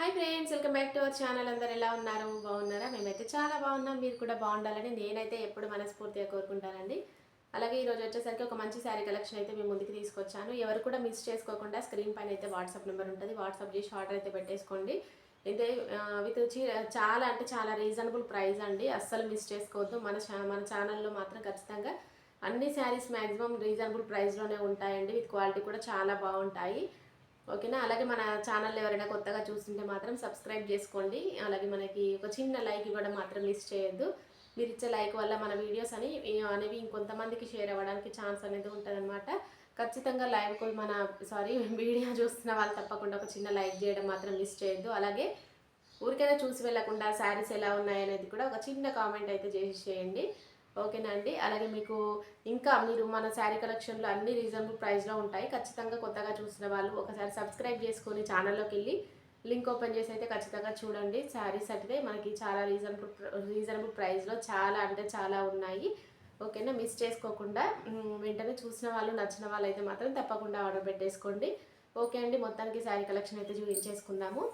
Hi friends welcome back to our channel అందరు ఎలా ఉన్నారు? బాగున్నారా? మేమైతే చాలా బాగున్నాం. మీరు కూడా బాగుండాలని నేనైతే ఎప్పుడు మనస్ఫూర్తిగా కోరుకుంటానండి. అలాగే ఈరోజు వచ్చేసరికి ఒక మంచి శారీ కలెక్షన్ అయితే మేము ముందుకు తీసుకొచ్చాను. ఎవరు కూడా మిస్ చేసుకోకుండా స్క్రీన్ పైన అయితే వాట్సాప్ నెంబర్ ఉంటుంది. వాట్సాప్ చేసి ఆర్డర్ అయితే పెట్టేసుకోండి. అయితే విత్ చాలా అంటే చాలా రీజనబుల్ ప్రైస్ అండి. అస్సలు మిస్ చేసుకోవద్దు. మన మన ఛానల్లో మాత్రం ఖచ్చితంగా అన్ని శారీస్ మ్యాక్సిమం రీజనబుల్ ప్రైస్లోనే ఉంటాయండి. విత్ క్వాలిటీ కూడా చాలా బాగుంటాయి. ఓకేనా? అలాగే మన ఛానల్ ఎవరైనా కొత్తగా చూస్తుంటే మాత్రం సబ్స్క్రైబ్ చేసుకోండి. అలాగే మనకి ఒక చిన్న లైక్ ఇవ్వడం మాత్రం మిస్ చేయొద్దు. మీరు ఇచ్చే లైక్ వల్ల మన వీడియోస్ అని అనేవి ఇంకొంతమందికి షేర్ అవ్వడానికి ఛాన్స్ అనేది ఉంటుందన్నమాట. ఖచ్చితంగా లైవ్ మన సారీ వీడియో చూస్తున్న వాళ్ళు తప్పకుండా ఒక చిన్న లైక్ చేయడం మాత్రం మిస్ చేయొద్దు. అలాగే ఊరికైనా చూసి వెళ్ళకుండా శారీస్ ఎలా ఉన్నాయనేది కూడా ఒక చిన్న కామెంట్ అయితే చేసి చేయండి. ఓకేనా అండి అలాగే మీకు ఇంకా మీరు మన శారీ కలెక్షన్లో అన్ని రీజనబుల్ ప్రైస్లో ఉంటాయి. ఖచ్చితంగా కొత్తగా చూసిన వాళ్ళు ఒకసారి సబ్స్క్రైబ్ చేసుకొని ఛానల్లోకి వెళ్ళి లింక్ ఓపెన్ చేసి అయితే ఖచ్చితంగా చూడండి. శారీస్ అయితే మనకి చాలా రీజనబుల్ రీజనబుల్ ప్రైస్లో చాలా అంటే చాలా ఉన్నాయి. ఓకేనా? మిస్ చేసుకోకుండా వెంటనే చూసిన వాళ్ళు నచ్చిన వాళ్ళు అయితే మాత్రం తప్పకుండా ఆర్డర్ పెట్టేసుకోండి. ఓకే అండి. మొత్తానికి శారీ కలెక్షన్ అయితే చూపించేసుకుందాము.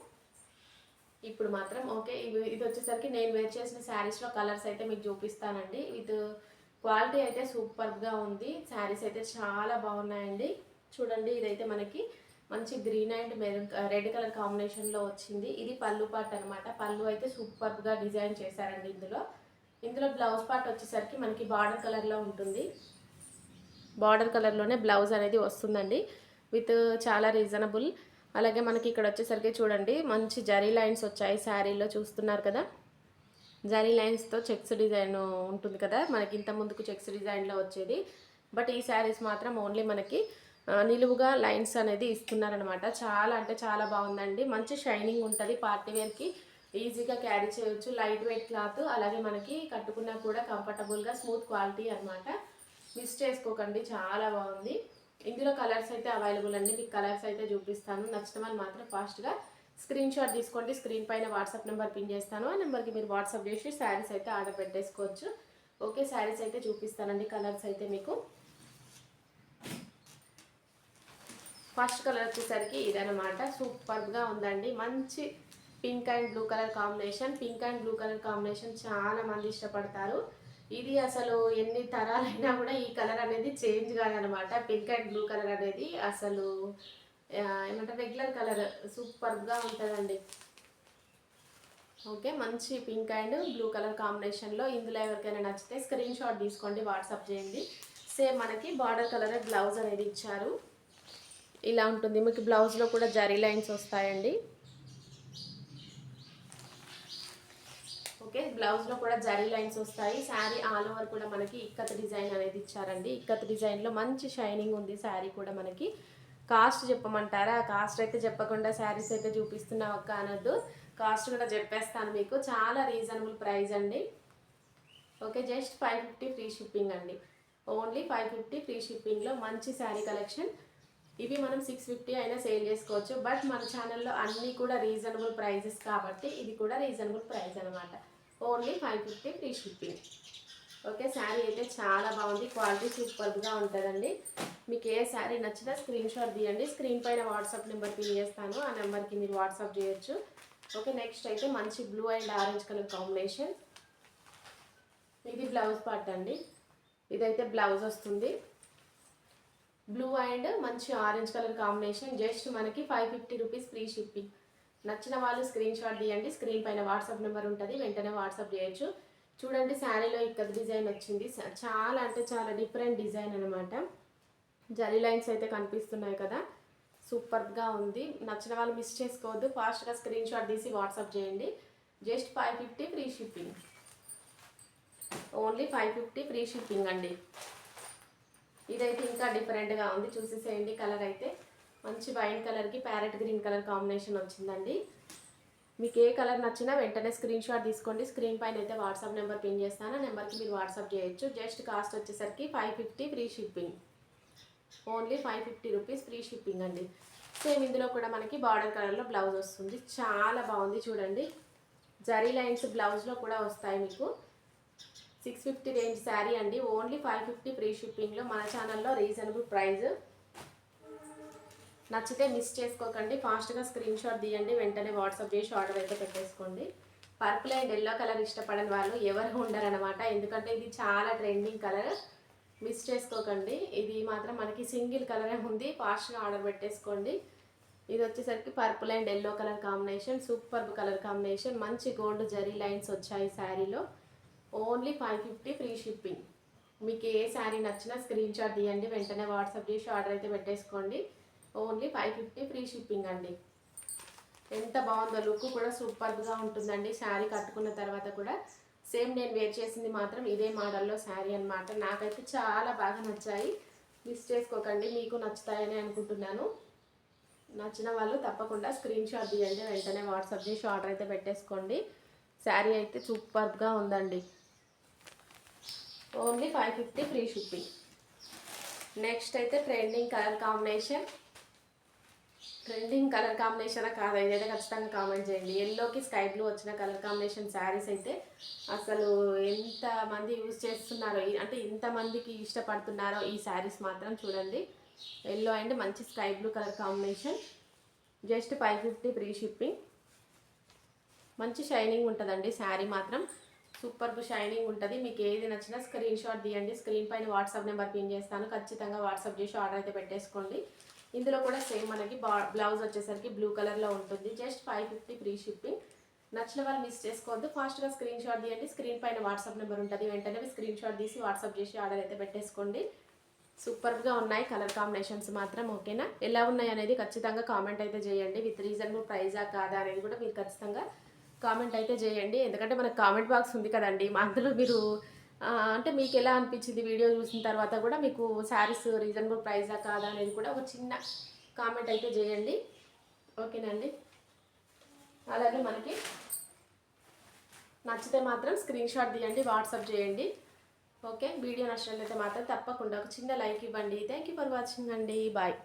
ఇప్పుడు మాత్రం ఓకే ఇది ఇది వచ్చేసరికి నేను వేర్ చేసిన శారీస్లో కలర్స్ అయితే మీకు చూపిస్తానండి. ఇది క్వాలిటీ అయితే సూపర్గా ఉంది. శారీస్ అయితే చాలా బాగున్నాయండి. చూడండి ఇదైతే మనకి మంచి green and maroon red colour కాంబినేషన్లో వచ్చింది. ఇది పళ్ళు పార్ట్ అనమాట పళ్ళు అయితే సూపర్గా డిజైన్ చేశారండి ఇందులో. ఇందులో బ్లౌజ్ పార్ట్ వచ్చేసరికి మనకి బార్డర్ కలర్లో ఉంటుంది. బార్డర్ కలర్లోనే బ్లౌజ్ అనేది వస్తుందండి. విత్ చాలా రీజనబుల్. అలాగే మనకి ఇక్కడ వచ్చేసరికి చూడండి మంచి జరీ లైన్స్ వచ్చాయి శారీలో చూస్తున్నారు కదా. జరీ లైన్స్తో చెక్స్ డిజైన్ ఉంటుంది కదా మనకి ఇంత ముందుకు చెక్స్ డిజైన్లో వచ్చేది. బట్ ఈ శారీస్ మాత్రం ఓన్లీ మనకి నిలువుగా లైన్స్ అనేది ఇస్తున్నారనమాట. చాలా అంటే చాలా బాగుందండి. మంచి షైనింగ్ ఉంటుంది పార్టీ వేర్కి. ఈజీగా క్యారీ చేయొచ్చు. లైట్ వెయిట్ క్లాత్ అలాగే మనకి కట్టుకున్నా కూడా కంఫర్టబుల్గా స్మూత్ క్వాలిటీ అనమాట. మిస్ చేసుకోకండి చాలా బాగుంది. ఇందులో కలర్స్ అయితే అవైలబుల్ అండి. మీకు కలర్స్ అయితే చూపిస్తాను. నచ్చిన వాళ్ళు మాత్రం ఫాస్ట్గా స్క్రీన్ షాట్ తీసుకోండి. స్క్రీన్ పైన వాట్సాప్ నెంబర్ పిన్ చేస్తాను. ఆ నెంబర్కి మీరు వాట్సాప్ చేసి శారీస్ అయితే ఆర్డర్ పెట్టేసుకోవచ్చు. ఓకే శారీస్ అయితే చూపిస్తానండి. కలర్స్ అయితే మీకు. ఫస్ట్ కలర్ వచ్చేసరికి ఇదనమాట సూపర్గా ఉందండి. మంచి pink and blue colour combination pink and blue colour combination చాలా మంది ఇష్టపడతారు. ఇది అసలు ఎన్ని తరాలైనా కూడా ఈ కలర్ అనేది చేంజ్ కాదనమాట. పింక్ అండ్ బ్లూ కలర్ అనేది అసలు ఏమంటారు రెగ్యులర్ కలర్ సూపర్గా ఉంటుందండి. ఓకే మంచి పింక్ అండ్ బ్లూ కలర్ కాంబినేషన్లో ఇందులో ఎవరికైనా నచ్చితే స్క్రీన్ షాట్ తీసుకోండి వాట్సాప్ చేయండి. సేమ్ మనకి బార్డర్ కలర్ బ్లౌజ్ అనేది ఇచ్చారు. ఇలా ఉంటుంది. మీకు బ్లౌజ్లో కూడా జరీ లైన్స్ వస్తాయండి. ఓకే? బ్లౌజ్లో కూడా జరీ లైన్స్ వస్తాయి. శారీ ఆల్ ఓవర్ కూడా మనకి ఇక్కత్ డిజైన్ అనేది ఇచ్చారండి. ఇక్కత్ డిజైన్లో మంచి షైనింగ్ ఉంది శారీ కూడా మనకి. కాస్ట్ చెప్పమంటారా? కాస్ట్ అయితే చెప్పకుండా శారీస్ అయితే చూపిస్తున్నా ఒక్క అనొద్దు. కాస్ట్ కూడా చెప్పేస్తాను మీకు. చాలా రీజనబుల్ ప్రైస్ అండి. Okay just five fifty free shipping అండి. ఓన్లీ ఫైవ్ ఫిఫ్టీ ఫ్రీ షిప్పింగ్లో మంచి శారీ కలెక్షన్. ఇవి మనం సిక్స్ ఫిఫ్టీ అయినా సేల్ చేసుకోవచ్చు. బట్ మన ఛానల్లో అన్నీ కూడా రీజనబుల్ ప్రైజెస్ కాబట్టి ఇది కూడా రీజనబుల్ ప్రైస్ అనమాట only five fifty free shipping okay sari అయితే చాలా బాగుంది. క్వాలిటీ సూపర్గా ఉంటుందండి. మీకు ఏ శారీ నచ్చినా స్క్రీన్ షాట్ తీయండి. స్క్రీన్ పైన వాట్సాప్ నెంబర్ పిన్ చేస్తాను. ఆ నెంబర్కి మీరు వాట్సాప్ చేయొచ్చు. ఓకే నెక్స్ట్ అయితే మంచి blue and orange colour combination. ఇది బ్లౌజ్ పార్ట్ అండి. ఇదైతే బ్లౌజ్ వస్తుంది. బ్లూ అండ్ మంచి ఆరెంజ్ కలర్ కాంబినేషన్. జస్ట్ మనకి five fifty rupees free shipping. నచ్చిన వాళ్ళు స్క్రీన్ షాట్ తీయండి. స్క్రీన్ పైన వాట్సాప్ నెంబర్ ఉంటుంది. వెంటనే వాట్సాప్ చేయొచ్చు. చూడండి శారీలో ఇక్కడ డిజైన్ వచ్చింది చాలా అంటే చాలా డిఫరెంట్ డిజైన్ అనమాట జరీ లైన్స్ అయితే కనిపిస్తున్నాయి కదా. సూపర్గా ఉంది. నచ్చిన వాళ్ళు మిస్ చేసుకోవద్దు. ఫాస్ట్గా స్క్రీన్ షాట్ తీసి వాట్సాప్ చేయండి. Just five fifty free shipping only five fifty free shipping అండి. ఇదైతే ఇంకా డిఫరెంట్గా ఉంది. చూసేసేయండి. కలర్ అయితే మంచి వైన్ కలర్కి ప్యారెట్ గ్రీన్ కలర్ కాంబినేషన్ వచ్చిందండి. మీకు ఏ కలర్ నచ్చినా వెంటనే స్క్రీన్ షాట్ తీసుకోండి. స్క్రీన్ పైన అయితే వాట్సాప్ నెంబర్ పిన్ చేస్తాను. ఆ నెంబర్కి మీరు వాట్సాప్ చేయొచ్చు. జస్ట్ కాస్ట్ వచ్చేసరికి five fifty free shipping. Only five fifty rupees free shipping అండి. సేమ్ ఇందులో కూడా మనకి బార్డర్ కలర్లో బ్లౌజ్ వస్తుంది. చాలా బాగుంది చూడండి. జరీ లైన్స్ బ్లౌజ్లో కూడా వస్తాయి మీకు. సిక్స్ ఫిఫ్టీ రేంజ్ శారీ అండి. ఓన్లీ ఫైవ్ ఫిఫ్టీ ఫ్రీ షిప్పింగ్లో. మన ఛానల్లో రీజనబుల్ ప్రైస్. నచ్చితే మిస్ చేసుకోకండి. ఫాస్ట్గా స్క్రీన్ షాట్ తీయండి. వెంటనే వాట్సాప్ చేసి ఆర్డర్ అయితే పెట్టేసుకోండి. పర్పుల్ అండ్ ఎల్లో కలర్ ఇష్టపడని వాళ్ళు ఎవరు ఉండరనమాట ఎందుకంటే ఇది చాలా ట్రెండింగ్ కలర్ మిస్ చేసుకోకండి. ఇది మాత్రం మనకి సింగిల్ కలరే ఉంది. ఫాస్ట్గా ఆర్డర్ పెట్టేసుకోండి. ఇది వచ్చేసరికి purple and yellow colour combination super colour combination మంచి గోల్డ్ జరీ లైన్స్ వచ్చాయి శారీలో only five fifty free shipping మీకు ఏ శారీ నచ్చినా స్క్రీన్ షాట్ తీయండి. వెంటనే వాట్సాప్ చేసి ఆర్డర్ అయితే పెట్టేసుకోండి. Only five fifty free shipping అండి. ఎంత బాగుందో లుక్ కూడా సూపర్గా ఉంటుందండి. శారీ కట్టుకున్న తర్వాత కూడా సేమ్ నేను వేర్ చేసింది మాత్రం ఇదే మోడల్లో శారీ అన్నమాట. నాకైతే చాలా బాగా నచ్చాయి. మిస్ చేసుకోకండి మీకు నచ్చుతాయని అనుకుంటున్నాను. నచ్చిన వాళ్ళు తప్పకుండా స్క్రీన్ షాట్ తీయండి వెంటనే వాట్సాప్ చేసి ఆర్డర్ అయితే పెట్టేసుకోండి. శారీ అయితే సూపర్గా ఉందండి. Only five fifty free shipping. Next అయితే trending colour combination. Trending colour combination కాదు. ఇదైతే ఖచ్చితంగా కామెంట్ చేయండి. ఎల్లోకి స్కై బ్లూ వచ్చిన కలర్ కాంబినేషన్ శారీస్ అయితే అసలు ఎంతమంది యూజ్ చేస్తున్నారో అంటే ఇంతమందికి ఇష్టపడుతున్నారో ఈ శారీస్ మాత్రం చూడండి. ఎల్లో అండ్ మంచి sky blue colour combination. Just five fifty free shipping. మంచి షైనింగ్ ఉంటుందండి శారీ మాత్రం. సూపర్ షైనింగ్ ఉంటుంది. మీకు ఏది నచ్చినా స్క్రీన్ షాట్ తీయండి. స్క్రీన్ పైన వాట్సాప్ నెంబర్ పిన్ చేస్తాను. ఖచ్చితంగా వాట్సాప్ చేసి ఆర్డర్ అయితే పెట్టేసుకోండి. ఇందులో కూడా సేమ్ మనకి బ్లౌజ్ వచ్చేసరికి బ్లూ కలర్లో ఉంటుంది. Just five fifty free shipping. నచ్చిన వాళ్ళు మిస్ చేసుకోవద్దు. ఫాస్ట్గా స్క్రీన్ షాట్ తీయండి. స్క్రీన్ పైన వాట్సాప్ నెంబర్ ఉంటుంది. వెంటనే స్క్రీన్ షాట్ తీసి వాట్సాప్ చేసి ఆర్డర్ అయితే పెట్టేసుకోండి. సూపర్గా ఉన్నాయి. కలర్ కాంబినేషన్స్ మాత్రం ఓకేనా? ఎలా ఉన్నాయి అనేది ఖచ్చితంగా కామెంట్ అయితే చేయండి. విత్ రీజనబుల్ ప్రైజా కాదా అనేది కూడా మీరు ఖచ్చితంగా కామెంట్ అయితే చేయండి. ఎందుకంటే మనకు కామెంట్ బాక్స్ ఉంది కదండి. మా అందులో మీరు అంటే మీకు ఎలా అనిపించింది వీడియో చూసిన తర్వాత కూడా మీకు శారీస్ రీజనబుల్ ప్రైజా కాదా అనేది కూడా ఒక చిన్న కామెంట్ అయితే చేయండి. ఓకేనండి? అలాగే మనకి నచ్చితే మాత్రం స్క్రీన్ షాట్ తీయండి వాట్సాప్ చేయండి. ఓకే? వీడియో నచ్చినట్లయితే మాత్రం తప్పకుండా ఒక చిన్న లైక్ ఇవ్వండి. థ్యాంక్ యూ ఫర్ వాచింగ్ అండి. బాయ్